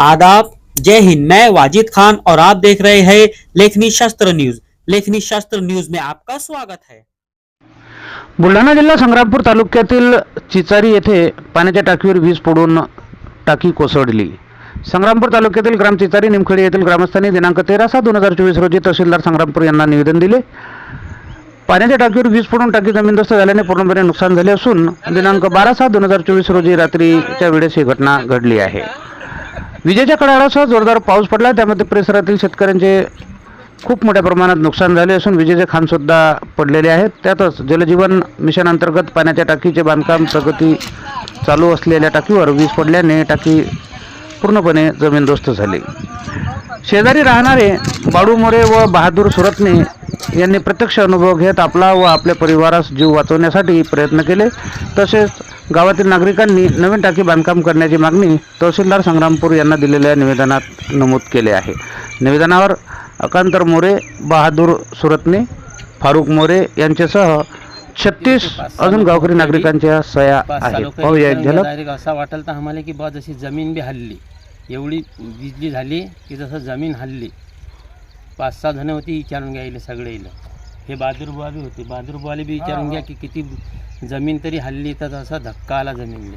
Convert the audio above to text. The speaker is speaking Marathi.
आदाब। जय हिंद। मैं वाजिद खान और आप देख रहे हैं लेखनी शास्त्र न्यूज। लेखनी शास्त्र न्यूज में आपका स्वागत है। बुलढाणा जिल्हा संग्रामपूर तालुक्यातील चिचारी येथे पाण्याच्या टाकीवर वीज पडून टाकी कोसळली. संग्रामपूर तालुक्यातील ग्राम चिचारी निमखेडी येथील ग्रामस्थांनी दिनांक तेरा सहा दोन हजार चोवीस रोजी तहसीलदार संग्रामपूर यांना निवेदन दिले. पाण्याच्या टाकीवर वीज पडून टाकी जमीनदोस्त झाल्याने पूर्णपणे नुकसान झाले असून दिनांक बारा सहा दोन हजार चोवीस रोजी रात्रीच्या वेळेस ही घटना घडली आहे. विजेच्या कडाडासह जोरदार पाऊस पडला. त्यामध्ये परिसरातील शेतकऱ्यांचे खूप मोठ्या प्रमाणात नुकसान झाले असून विजेचे खांबसुद्धा पडलेले आहेत. त्यातच जलजीवन मिशन अंतर्गत पाण्याच्या टाकीचे बांधकाम प्रगती चालू असलेल्या टाकीवर वीज पडल्याने टाकी पूर्णपणे जमीनदोस्त झाली. शेजारी राहणारे बाळू मोरे व बहादूर सुरतने यांनी प्रत्यक्ष अनुभव घेत आपला व आपल्या परिवारास जीव वाचवण्यासाठी प्रयत्न केले. तसेच गावातील नागरिकांनी नवीन टाकी बांधकाम करण्याची मागणी तहसीलदार संग्रामपूर यांना दिलेल्या निवेदनात नमूद केले आहे. निवेदनावर अकांतर मोरे बहादूर सुरतने फारुख मोरे यांच्यासह छत्तीस अजून गावकरी नागरिकांच्या झलक. डायरेक्ट असा वाटेल तर आम्हाला की बा जशी जमीन बी हल्ली एवढी बिजली झाली की जसं जमीन हल्ली. पाच सहा जण होती विचारून घ्या इले सगळे इलं. हे बहादूरबुवा बी होते. बहादूरबुवाले बी विचारून घ्या की किती जमीन तरी हल्ली तर असा धक्का आला जमीनले